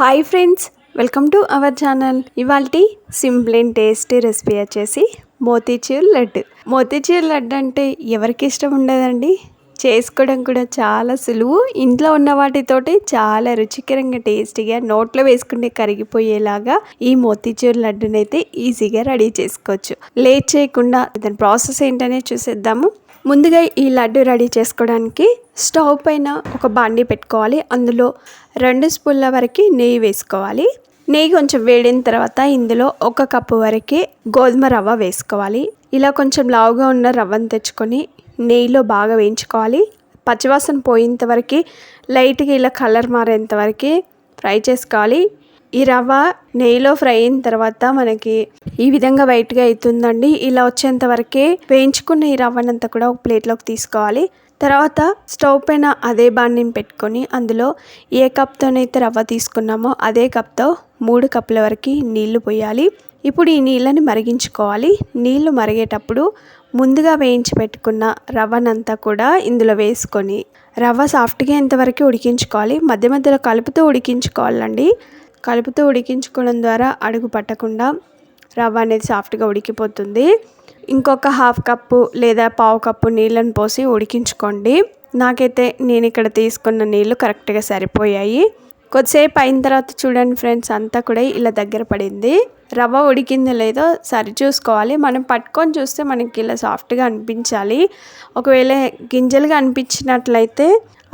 Hi friends welcome to our channel ఇవాళ simple and tasty recipe వచ్చేసి మోతీచూర్ లడ్డు. మోతీచూర్ లడ్డు అంటే ఎవరికి ఇష్టం ఉండదండి? చేసుకోవడం కూడా చాలా సులువు. ఇంట్లో ఉన్న వాటితోటి చాలా రుచికరంగా టేస్టీగా నోట్లో వేసుకుంటే కరిగిపోయేలాగా ఈ మోతీచూర్ లడ్డునైతే ఈజీగా రెడీ చేసుకోవచ్చు. లేట్ చేయకుండా దాని ప్రాసెస్ ఏంటనే చూసేద్దాము. ముందుగా ఈ లడ్డు రెడీ చేసుకోవడానికి స్టవ్ పైన ఒక బాండీ పెట్టుకోవాలి. అందులో రెండు స్పూన్ల వరకు నెయ్యి వేసుకోవాలి. నెయ్యి కొంచెం వేడిన తర్వాత ఇందులో ఒక కప్పు వరకు గోధుమ రవ్వ వేసుకోవాలి. ఇలా కొంచెం లావుగా ఉన్న రవ్వను తెచ్చుకొని నెయ్యిలో బాగా వేయించుకోవాలి. పచ్చివాసన పోయేంత వరకు లైట్గా ఇలా కలర్ మారేంత వరకు ఫ్రై చేసుకోవాలి. ఈ రవ్వ నెయ్యిలో ఫ్రై అయిన తర్వాత మనకి ఈ విధంగా వైట్గా అవుతుందండి. ఇలా వచ్చేంత వరకే వేయించుకున్న ఈ రవ్వనంతా కూడా ఒక ప్లేట్లోకి తీసుకోవాలి. తర్వాత స్టవ్ పైన అదే బాండిని పెట్టుకొని అందులో ఏ కప్తోనైతే రవ్వ తీసుకున్నామో అదే కప్తో మూడు కప్పుల వరకు నీళ్ళు పోయాలి. ఇప్పుడు ఈ నీళ్ళని మరిగించుకోవాలి. నీళ్ళు మరిగేటప్పుడు ముందుగా వేయించి పెట్టుకున్న రవ్వనంతా కూడా ఇందులో వేసుకొని రవ్వ సాఫ్ట్గా ఎంతవరకు ఉడికించుకోవాలి. మధ్య మధ్యలో కలుపుతూ ఉడికించుకోవాలండి. కలుపుతూ ఉడికించుకోవడం ద్వారా అడుగు పట్టకుండా రవ్వ అనేది సాఫ్ట్గా ఉడికిపోతుంది. ఇంకొక హాఫ్ కప్పు లేదా పావు కప్పు నీళ్ళని పోసి ఉడికించుకోండి. నాకైతే నేను ఇక్కడ తీసుకున్న నీళ్ళు కరెక్ట్గా సరిపోయాయి. కొద్దిసేపు అయిన తర్వాత చూడండి ఫ్రెండ్స్ అంతా కూడా ఇలా దగ్గర పడింది. రవ్వ ఉడికిందో లేదో సరి చూసుకోవాలి. మనం పట్టుకొని చూస్తే మనకి ఇలా సాఫ్ట్గా అనిపించాలి. ఒకవేళ గింజలుగా అనిపించినట్లయితే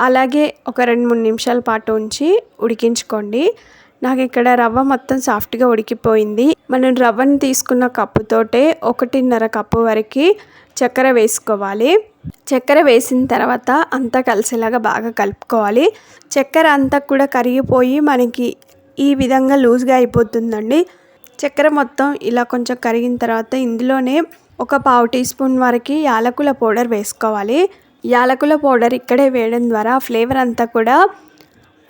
అలాగే ఒక రెండు మూడు నిమిషాల పాటు ఉంచి ఉడికించుకోండి. నాకు ఇక్కడ రవ్వ మొత్తం సాఫ్ట్గా ఉడికిపోయింది. మనం రవ్వని తీసుకున్న కప్పుతోటే ఒకటిన్నర కప్పు వరకు చక్కెర వేసుకోవాలి. చక్కెర వేసిన తర్వాత అంతా కలిసేలాగా బాగా కలుపుకోవాలి. చక్కెర అంతా కూడా కరిగిపోయి మనకి ఈ విధంగా లూజ్గా అయిపోతుందండి. చక్కెర మొత్తం ఇలా కొంచెం కరిగిన తర్వాత ఇందులోనే ఒక పావు టీ స్పూన్ వరకు యాలకుల పౌడర్ వేసుకోవాలి. యాలకుల పౌడర్ ఇక్కడే వేయడం ద్వారా ఫ్లేవర్ అంతా కూడా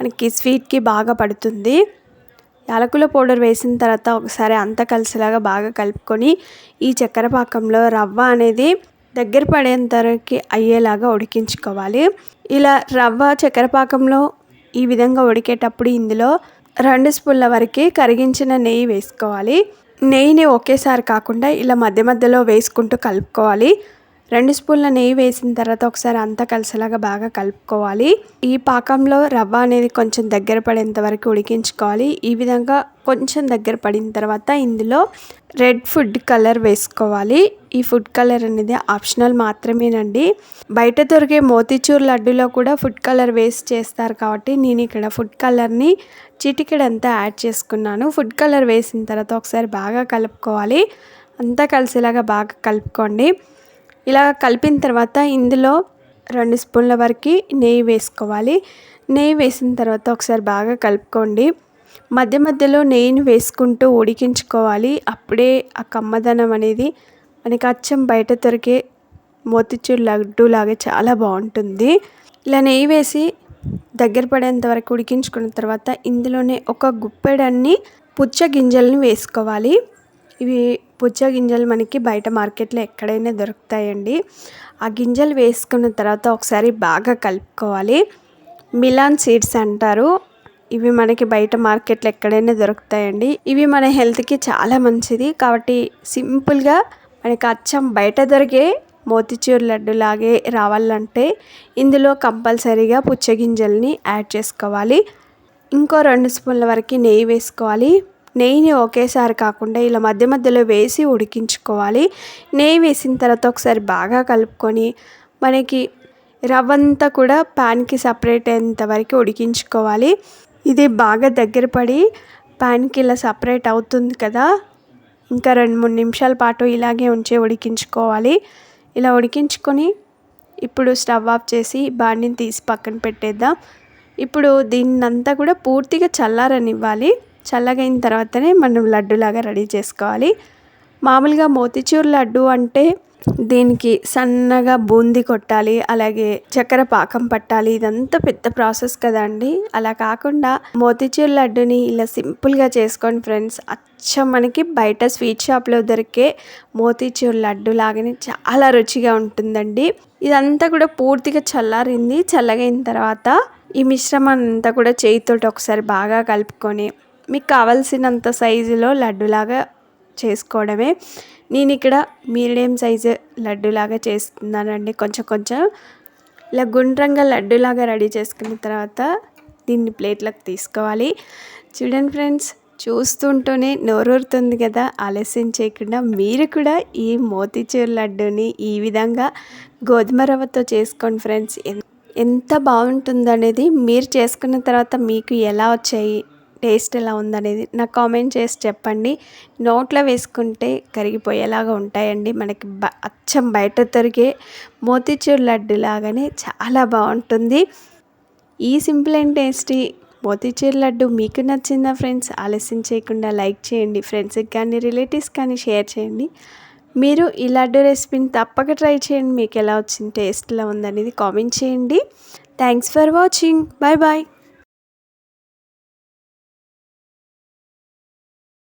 మనకి స్వీట్కి బాగా పడుతుంది. యాలకుల పౌడర్ వేసిన తర్వాత ఒకసారి అంతా కలిసేలాగా బాగా కలుపుకొని ఈ చక్కెర పాకంలో రవ్వ అనేది దగ్గర పడేంతవరకు అయ్యేలాగా ఉడికించుకోవాలి. ఇలా రవ్వ చక్కెర పాకంలో ఈ విధంగా ఉడికేటప్పుడు ఇందులో రెండు స్పూన్ల వరకు కరిగించిన నెయ్యి వేసుకోవాలి. నెయ్యిని ఒకేసారి కాకుండా ఇలా మధ్య మధ్యలో వేసుకుంటూ కలుపుకోవాలి. రెండు స్పూన్ల నెయ్యి వేసిన తర్వాత ఒకసారి అంతా కలిసేలాగా బాగా కలుపుకోవాలి. ఈ పాకంలో రవ్వ అనేది కొంచెం దగ్గర పడేంత వరకు ఉడికించుకోవాలి. ఈ విధంగా కొంచెం దగ్గర పడిన తర్వాత ఇందులో రెడ్ ఫుడ్ కలర్ వేసుకోవాలి. ఈ ఫుడ్ కలర్ అనేది ఆప్షనల్ మాత్రమేనండి. బయట దొరికే మోతీచూర్ లడ్డులో కూడా ఫుడ్ కలర్ వేస్ట్ చేస్తారు కాబట్టి నేను ఇక్కడ ఫుడ్ కలర్ని చిటికెడంతా యాడ్ చేసుకున్నాను. ఫుడ్ కలర్ వేసిన తర్వాత ఒకసారి బాగా కలుపుకోవాలి. అంతా కలిసేలాగా బాగా కలుపుకోండి. ఇలా కలిపిన తర్వాత ఇందులో రెండు స్పూన్ల వరకు నెయ్యి వేసుకోవాలి. నెయ్యి వేసిన తర్వాత ఒకసారి బాగా కలుపుకోండి. మధ్య మధ్యలో నెయ్యిని వేసుకుంటూ ఉడికించుకోవాలి. అప్పుడే ఆ కమ్మదనం అనేది మనకి అచ్చం బయట దొరికే మోతిచూర్ లడ్డు లాగా చాలా బాగుంటుంది. ఇలా నెయ్యి వేసి దగ్గర పడేంత వరకు ఉడికించుకున్న తర్వాత ఇందులోనే ఒక గుప్పెడన్ని పుచ్చ గింజల్ని వేసుకోవాలి. ఇవి పుచ్చ గింజలు మనకి బయట మార్కెట్లో ఎక్కడైనా దొరుకుతాయండి. ఆ గింజలు వేసుకున్న తర్వాత ఒకసారి బాగా కలుపుకోవాలి. మిలాన్ సీడ్స్ అంటారు. ఇవి మనకి బయట మార్కెట్లో ఎక్కడైనా దొరుకుతాయండి. ఇవి మన హెల్త్కి చాలా మంచిది. కాబట్టి సింపుల్గా మనకి అచ్చం బయట దొరికే మోతిచూర్ లడ్డు లాగే రావాలంటే ఇందులో కంపల్సరీగా పుచ్చగింజల్ని యాడ్ చేసుకోవాలి. ఇంకో రెండు స్పూన్ల వరకు నెయ్యి వేసుకోవాలి. నెయ్యిని ఒకేసారి కాకుండా ఇలా మధ్య మధ్యలో వేసి ఉడికించుకోవాలి. నెయ్యి వేసిన తర్వాత ఒకసారి బాగా కలుపుకొని మనకి రవ్వంతా కూడా ప్యాన్కి సపరేట్ అయ్యేంత వరకు ఉడికించుకోవాలి. ఇది బాగా దగ్గర పడి ప్యాన్కి ఇలా సపరేట్ అవుతుంది కదా. ఇంకా రెండు మూడు నిమిషాల పాటు ఇలాగే ఉంచి ఉడికించుకోవాలి. ఇలా ఉడికించుకొని ఇప్పుడు స్టవ్ ఆఫ్ చేసి బాండిని తీసి పక్కన పెట్టేద్దాం. ఇప్పుడు దీన్నంతా కూడా పూర్తిగా చల్లారనివ్వాలి. చల్లగైన తర్వాతనే మనం లడ్డులాగా రెడీ చేసుకోవాలి. మామూలుగా మోతిచూర్ లడ్డు అంటే దీనికి సన్నగా బూందీ కొట్టాలి అలాగే చక్కెర పాకం పట్టాలి. ఇదంతా పెద్ద ప్రాసెస్ కదండి. అలా కాకుండా మోతిచూర్ లడ్డుని ఇలా సింపుల్గా చేసుకోండి ఫ్రెండ్స్ అచ్చం మనకి బయట స్వీట్ షాప్లో దొరికే మోతిచూర్ లడ్డు లాగానే చాలా రుచిగా ఉంటుందండి. ఇదంతా కూడా పూర్తిగా చల్లారింది చల్లగైన తర్వాత ఈ మిశ్రమాన్ని అంతా కూడా చేయితోటి ఒకసారి బాగా కలుపుకొని మీకు కావాల్సినంత సైజులో లడ్డులాగా చేసుకోవడమే. నేను ఇక్కడ మీడియం సైజు లడ్డులాగా చేస్తున్నానండి. కొంచెం కొంచెం ఇలా గుండ్రంగా లడ్డులాగా రెడీ చేసుకున్న తర్వాత దీన్ని ప్లేట్లకు తీసుకోవాలి. చూడండి ఫ్రెండ్స్ చూస్తుంటూనే నోరూరుతుంది కదా ఆలస్యం చేయకుండా మీరు కూడా ఈ మోతీచూర్ లడ్డూని ఈ విధంగా గోధుమ రవ్వతో చేసుకోండి ఫ్రెండ్స్. ఎంత బాగుంటుందనేది మీరు చేసుకున్న తర్వాత మీకు ఎలా వచ్చాయి? టేస్ట్ ఎలా ఉందనేది నాకు కామెంట్ చేసి చెప్పండి. నోట్లో వేసుకుంటే కరిగిపోయేలాగా ఉంటాయండి. మనకి బ అచ్చం బయట దొరికే మోతిచూర్ లడ్డు లాగానే చాలా బాగుంటుంది. ఈ simple and tasty motichoor laddu మీకు నచ్చిందా ఫ్రెండ్స్? ఆలస్యం చేయకుండా లైక్ చేయండి. ఫ్రెండ్స్కి కానీ రిలేటివ్స్ కానీ షేర్ చేయండి. మీరు ఈ లడ్డు రెసిపీని తప్పక ట్రై చేయండి. మీకు ఎలా వచ్చింది టేస్ట్లో ఉందనేది కామెంట్ చేయండి. Thanks for watching. Bye bye